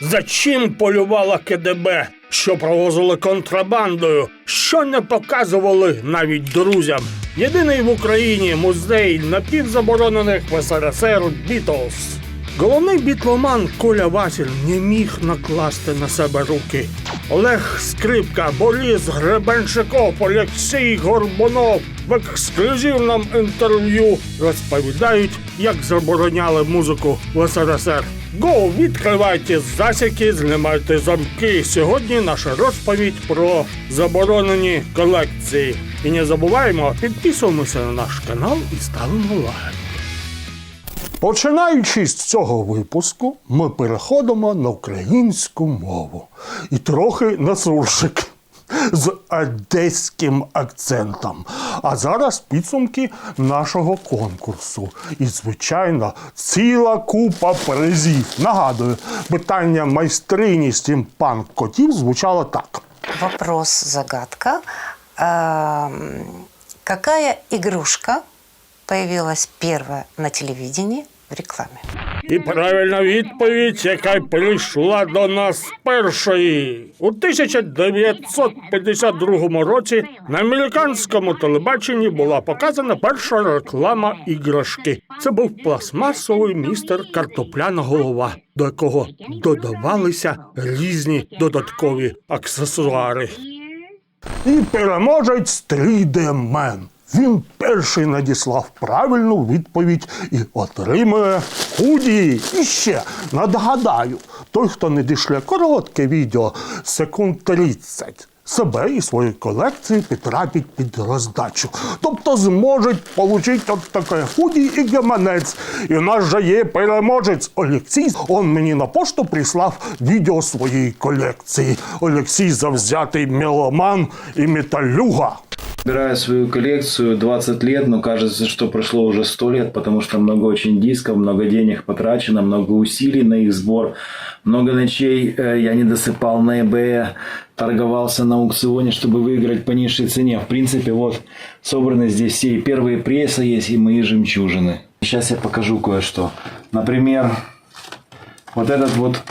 За чим полювала КДБ, що провозили контрабандою, що не показували навіть друзям. Єдиний в Україні музей напівзаборонених в СРСР Бітлз. Головний бітломан Коля Васіль не міг накласти на себе руки. Олег Скрипка, Борис Гребенщиков, Олексій Горбунов в ексклюзивному інтерв'ю розповідають, як забороняли музику в СРСР. Го, відкривайте засіки, знімайте замки. Сьогодні наша розповідь про заборонені колекції. І не забуваємо, підписуємося на наш канал і ставимо лайк. Починаючи з цього випуску, ми переходимо на українську мову і трохи на суржик з одеським акцентом. А зараз підсумки нашого конкурсу. І, звичайно, ціла купа призів. Нагадую, питання майстрині стімпанк котів звучало так. Вопрос-загадка. Эм, Какая игрушка появилась первая на телевидении в? І правильна відповідь, яка прийшла до нас першої. У 1952 році на американському телебаченні була показана перша реклама іграшки. Це був пластмасовий містер картопляна голова, до якого додавалися різні додаткові аксесуари. І переможець 3D Man. Він перший надіслав правильну відповідь і отримує худі. І ще нагадаю, той, хто не дійшле коротке відео, секунд 30, себе і свої колекції потрапить під роздачу. Тобто зможуть отримати от таке худі і гаманець. І у нас же є переможець Олексій. Он мені на пошту прислав відео своєї колекції. Олексій завзятий меломан і металюга. Собираю свою коллекцию 20 лет, но кажется, что прошло уже 100 лет, потому что много очень дисков, много денег потрачено, много усилий на их сбор, много ночей э, я не досыпал на eBay, торговался на аукционе, чтобы выиграть по низшей цене. В принципе, вот собраны здесь все и первые прессы есть, и мои жемчужины. Сейчас я покажу кое-что. Например, вот этот вот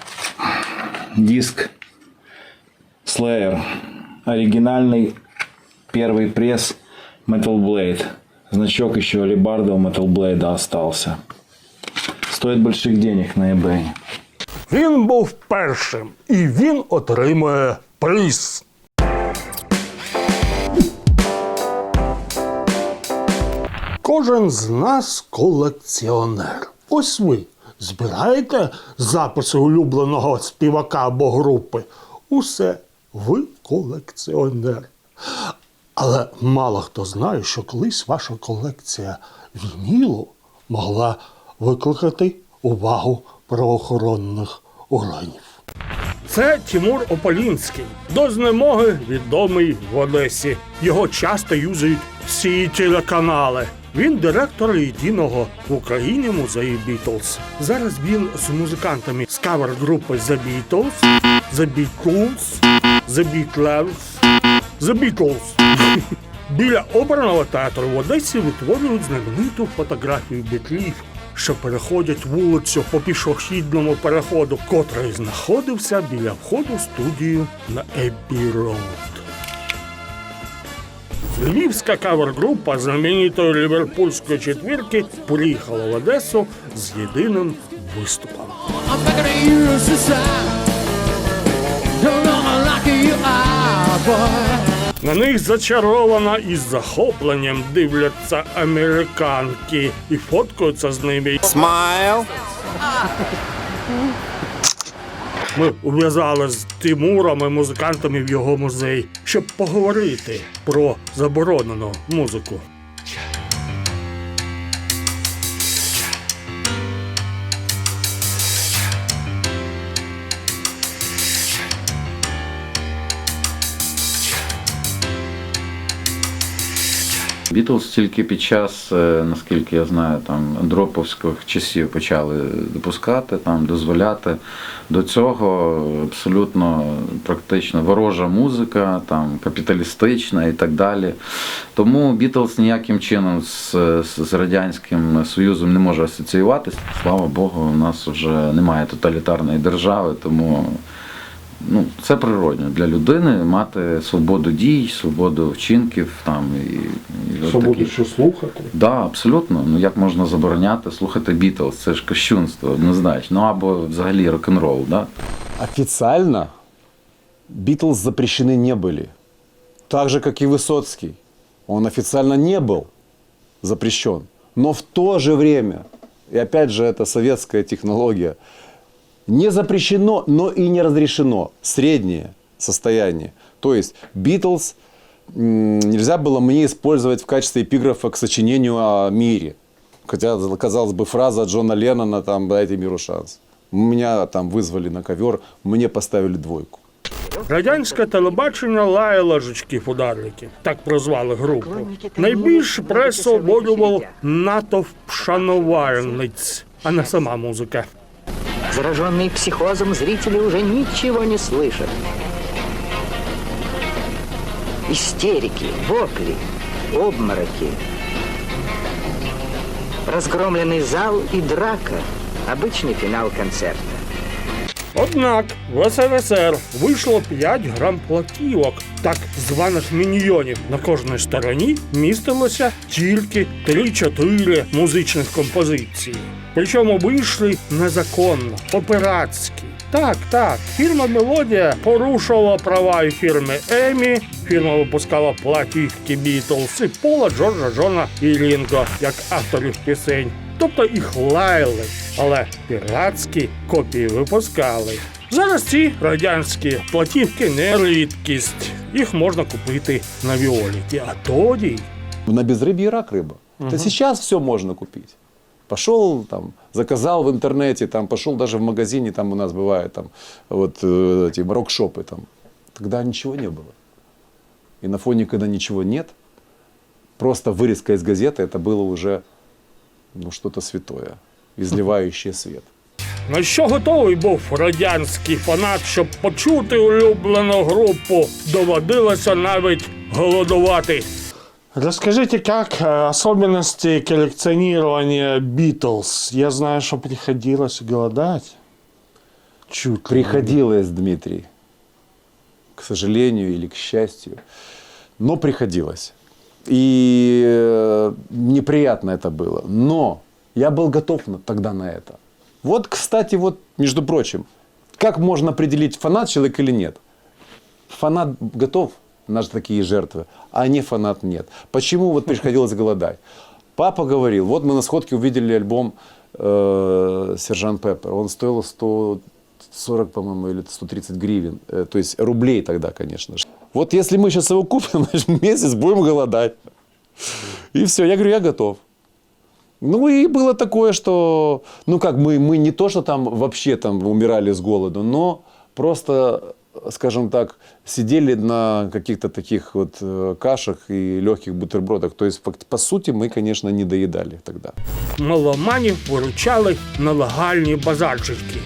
диск Slayer. Оригинальный первый пресс Metal Blade. Значок еще Алибарда у Metal Blade остался. Стоит больших денег на eBay. Він був першим, і він отримує приз. Кожен з нас колекціонер. Ось ви збираєте записи улюбленого співака або групи. Усе ви колекціонер. Але мало хто знає, що колись ваша колекція вінілу могла викликати увагу правоохоронних органів. Це Тимур Ополінський, до знемоги відомий в Одесі. Його часто юзають всі телеканали. Він директор єдиного в Україні музею Бітлз. Зараз він з музикантами з кавер-групи The Beatles, The Beatles, The Beatles, The Beatles. Біля обраного театру в Одесі витворюють знамениту фотографію бітлів, що переходять вулицю по пішохідному переходу, котрий знаходився біля входу в студію на Еббі Роуд. Львівська кавер-група знаменитої ліверпульської четвірки приїхала в Одесу з єдиним виступом. Don't know how lucky you are, boy. На них зачаровано і з захопленням дивляться американки і фоткаються з ними. Смайл! Ми ув'язали з Тимуром і музикантами в його музей, щоб поговорити про заборонену музику. Бітлз тільки під час, е, наскільки я знаю, там дроповських часів почали допускати, там дозволяти. До цього абсолютно практично ворожа музика, там капіталістична і так далі. Тому Бітлз ніяким чином з, з, з радянським союзом не може асоціюватися. Слава Богу, у нас вже немає тоталітарної держави, тому ну, це природньо для людини мати свободу дій, свободу вчинків там і, і от Свободу такі. що слухати. Да, абсолютно. Ну як можна забороняти слухати Бітлз? Це ж кощунство, однозначно. Ну або взагалі рок-н-рол, да? Официально Битлз запрещены не были. Так же, как и Высоцкий. Он официально не был запрещен. Но в то же время, и опять же это советская технология, не запрещено, но и не разрешено среднее состояние. То есть Битлз м, нельзя было мне использовать в качестве эпиграфа к сочинению о мире. Хотя, казалось бы, фраза Джона Леннона там «дайте миру шанс». Меня там вызвали на ковер, мне поставили двойку. Радянське телебачення лаяло жучків-ударників, так прозвали групу. Найбільше пресу обурював натовп шанувальниць, а не сама музика. Зараженные психозом зрители уже ничего не слышат. Истерики, вопли, обмороки. Разгромленный зал и драка. Обычный финал концерта. Однак в СРСР вийшло 5 грам платівок, так званих міньйонів. На кожній стороні містилося тільки 3-4 музичних композиції. Причому вийшли незаконно, по-пиратськи. Так, так, фірма Мелодія порушувала права і фірми Емі. Фірма випускала платівки Бітлз і Пола, Джорджа, Джона і Рінго як авторів пісень. Тобто їх лаяли, але піратські копії випускали. Зараз ці радянські платівки не рідкість. Їх можна купити на Віоліті. А тоді На безрыбье рак рыба. Это сейчас все можно купить. Пошел там, заказал в интернете, там пошел даже в магазине, там у нас бывает там вот э, эти рок-шопы там. Тогда ничего не было. И на фоне, когда ничего нет, просто вырезка из газеты, это было уже ну, что-то святое, изливающее свет. на що готовий був радянський фанат, щоб почути улюблену групу, доводилося навіть голодувати. Расскажите, как э, особенности коллекционирования Битлз? Я знаю, что приходилось голодать. Чуть. Приходилось, Дмитрий, к сожалению или к счастью, но приходилось. И э, неприятно это было. Но я был готов тогда на это. Вот, кстати, вот, между прочим, как можно определить, фанат человек или нет? Фанат готов на такие жертвы, а не фанат нет. Почему вот приходилось голодать? Папа говорил, вот мы на сходке увидели альбом э, «Сержант Пеппер». Он стоил 140, по-моему, или 130 гривен. Э, то есть рублей тогда, конечно же. Вот если мы сейчас его купим, значит, месяц будем голодать. И все, я говорю, я готов. Ну и было такое, что, ну как, мы, мы не то, что там вообще там умирали с голоду, но просто, скажем так, сидели на каких-то таких вот э, кашах и легких бутербродах. То есть, по сути, мы, конечно, не доедали тогда. Меломанів виручали нелегальні базарчики,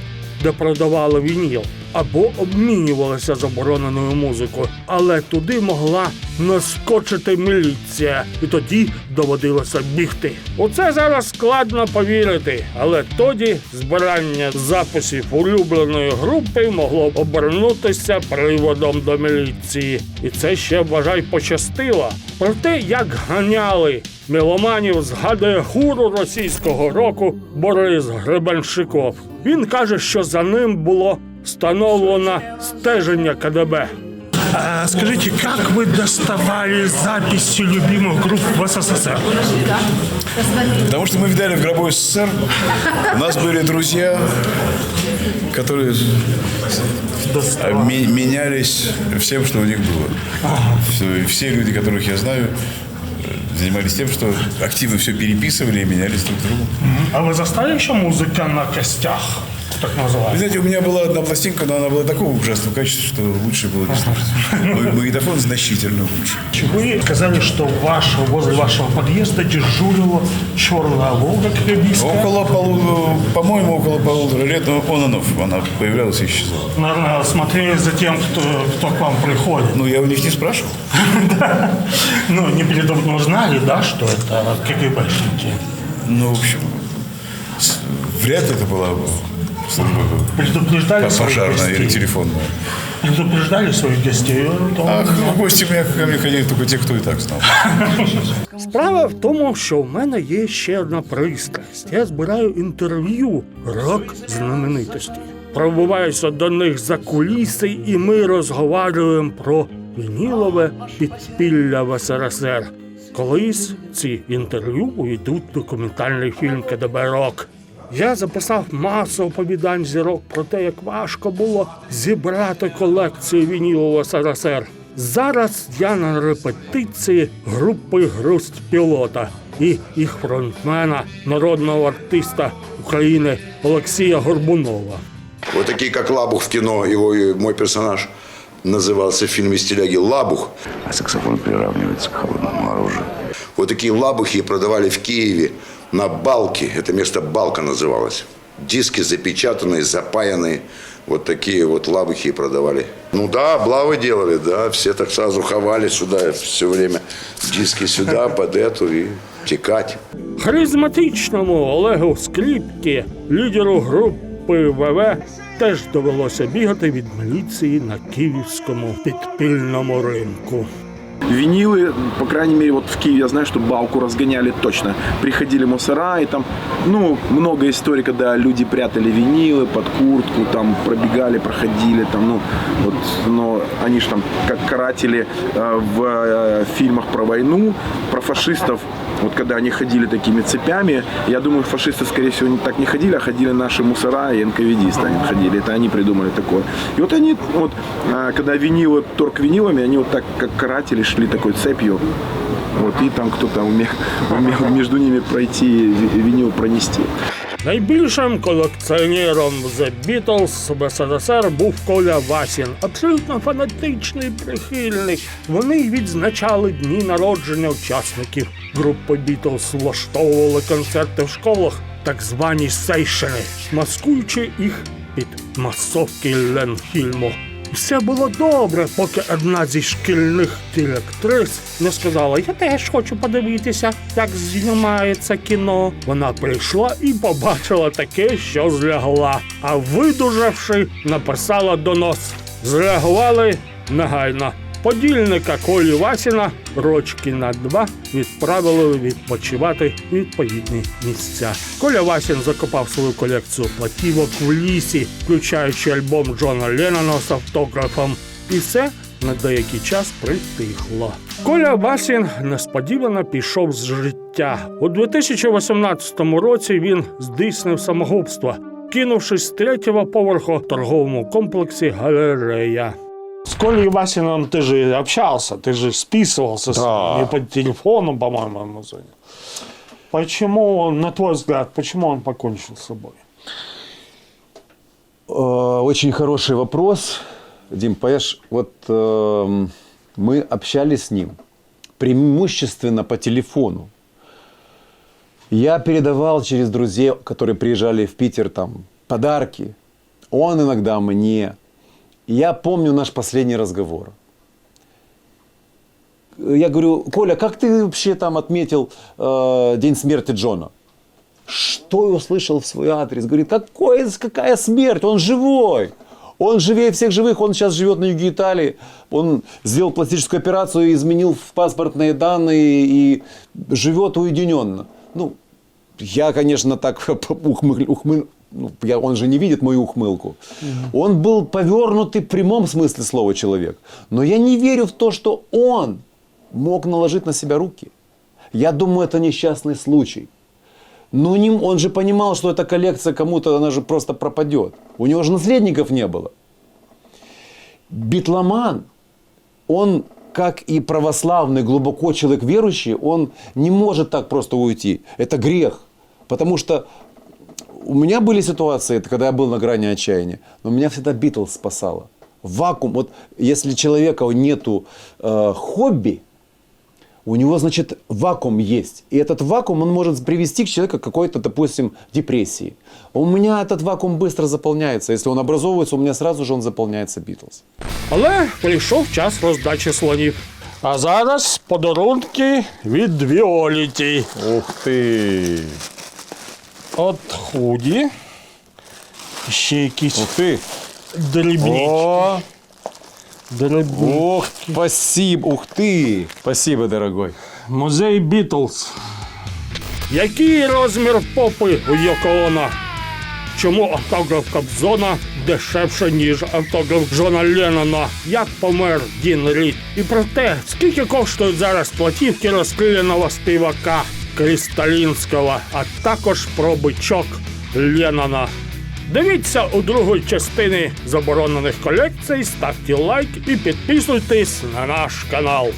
де продавали вініл або обмінювалися забороненою музикою. Але туди могла наскочити міліція, і тоді доводилося бігти. У це зараз складно повірити, але тоді збирання записів улюбленої групи могло б обернутися приводом до міліції. І це ще вважай пощастило. Про те, як ганяли меломанів, згадує гуру російського року Борис Гребенщиков. Він каже, що за ним було встановлено стеження КДБ. А скажите, как вы доставали записи любимых групп в СССР? Потому что мы видали в гробу СССР. У нас были друзья, которые ме- менялись всем, что у них было. Все, все люди, которых я знаю, занимались тем, что активно все переписывали и менялись друг с другом. А вы застали еще музыка на костях? Так Вы називається. знаете, у меня была одна пластинка, но она была такого ужасного качества, что лучше было не слушать. Магнитофон значительно лучше. Вы сказали, что ваш, возле вашего подъезда дежурила черная Волга киргизская. Около полу, по-моему, около полутора лет, но он и off. Она появлялась и исчезала. Наверное, смотрели за тем, кто, кто к вам приходит. Ну, я у них не спрашивал. Ну, не передумно знали, да, что это КГБшники? Ну, в общем, вряд ли это была Предупреждали пожарная или телефонная. Предупреждали своих гостей? в гости меня ко мне ходили только те, кто и так знал. Справа в тому, що в мене є ще одна пристрасть. Я збираю інтерв'ю рок знаменитостей. Пробуваюся до них за куліси, і ми розговорюємо про вінілове підпілля в СРСР. Колись ці інтерв'ю увійдуть в документальний фільм КДБ Рок. Я записав масу оповідань зірок про те, як важко було зібрати колекцію вінілу в СРСР. Зараз я на репетиції групи Груст пілота і їх фронтмена, народного артиста України Олексія Горбунова. Вот такие, как Лабух в кино, его мой персонаж назывался в фильме «Стиляги» Лабух. А саксофон приравнивается к холодному оружию. Вот такие лабухи продавали в Киеве на Балке. Это место Балка называлось. Диски запечатанные, запаянные. Вот такие вот лабухи продавали. Ну да, облавы делали, да. Все так сразу ховали сюда все время. Диски сюда, под эту и текать. Харизматичному Олегу Скріпкі, лідеру групи ВВ, теж довелося бігати від міліції на київському підпільному ринку. Винилы, по крайней мере, вот в Киеве я знаю, что балку разгоняли точно. Приходили мусора, и там, ну, много историй, когда люди прятали винилы под куртку, там пробегали, проходили, там, ну, вот, но они же там как каратели э, в э, фильмах про войну, про фашистов, вот когда они ходили такими цепями, я думаю, фашисты, скорее всего, не так не ходили, а ходили наши мусора и НКВДисты, они ходили, это они придумали такое. И вот они, вот, а, когда винилы, торг винилами, они вот так, как каратели, шли такой цепью, вот, и там кто-то умел, умел между ними пройти, ви- винил пронести. Найбільшим колекціонером The Beatles в СРСР був Коля Васін, абсолютно фанатичний прихильник. Вони й відзначали дні народження учасників групи Beatles, влаштовували концерти в школах, так звані сейшени, маскуючи їх під масовки Ленфільму. Все було добре, поки одна зі шкільних директрис не сказала: Я теж хочу подивитися, як знімається кіно. Вона прийшла і побачила таке, що злягла. А видужавши, написала донос. Зреагували негайно. Подільника Колі Васіна рочки на два відправили відпочивати відповідні місця. Коля Васін закопав свою колекцію платівок в лісі, включаючи альбом Джона Леннона з автографом. І все на деякий час притихло. Коля Васін несподівано пішов з життя. У 2018 році він здійснив самогубство, кинувшись з третього поверху торговому комплексі Галерея. С Колей Васиным ты же общался, ты же списывался с Да. ним и по телефону, по-моему, ему звонил. Почему, на твой взгляд, почему он покончил с собой? Э, Очень хороший вопрос. Дим, понимаешь, вот эм, мы общались с ним преимущественно по телефону. Я передавал через друзей, которые приезжали в Питер, там, подарки. Он иногда мне. Я помню наш последний разговор. Я говорю, Коля, как ты вообще там отметил э, день смерти Джона? Что я услышал в свой адрес? Говорит, какой, какая смерть? Он живой. Он живее всех живых, он сейчас живет на юге Италии. Он сделал пластическую операцию, изменил паспортные данные и живет уединенно. Ну, я, конечно, так ухмыль, ухмыль- ну, я, он же не видит мою ухмылку. Он был повернутый в прямом смысле слова человек. Но я не верю в то, что он мог наложить на себя руки. Я думаю, это несчастный случай. Ну, не, он же понимал, что эта коллекция кому-то, она же просто пропадет. У него же наследников не было. Битломан, он, как и православный, глубоко человек верующий, он не может так просто уйти. Это грех. Потому что у меня были ситуации, это когда я был на грани отчаяния, но меня всегда Битлз спасала. Вакуум. Вот если человека нету э, хобби, у него, значит, вакуум есть. И этот вакуум, он может привести к человеку к какой-то, допустим, депрессии. У меня этот вакуум быстро заполняется. Если он образовывается, у меня сразу же он заполняется Битлз. Але прийшов час роздачі слонів. А зараз подарунки від Віоліті. Ух ты! От худі. Ще якісь Ух ты! дрібні. О, дрібні. ух, спасибо, ух ты! Спасибо, дорогой. Музей Бітлз. Який розмір попи у Йокоона? Чому автограф Кобзона дешевше, ніж автограф Джона Леннона? Як помер Дін Рід? І про те, скільки коштують зараз платівки розстріляного співака Крісталінського, а також про бичок Леннона. Дивіться у другій частині заборонених колекцій, ставте лайк і підписуйтесь на наш канал.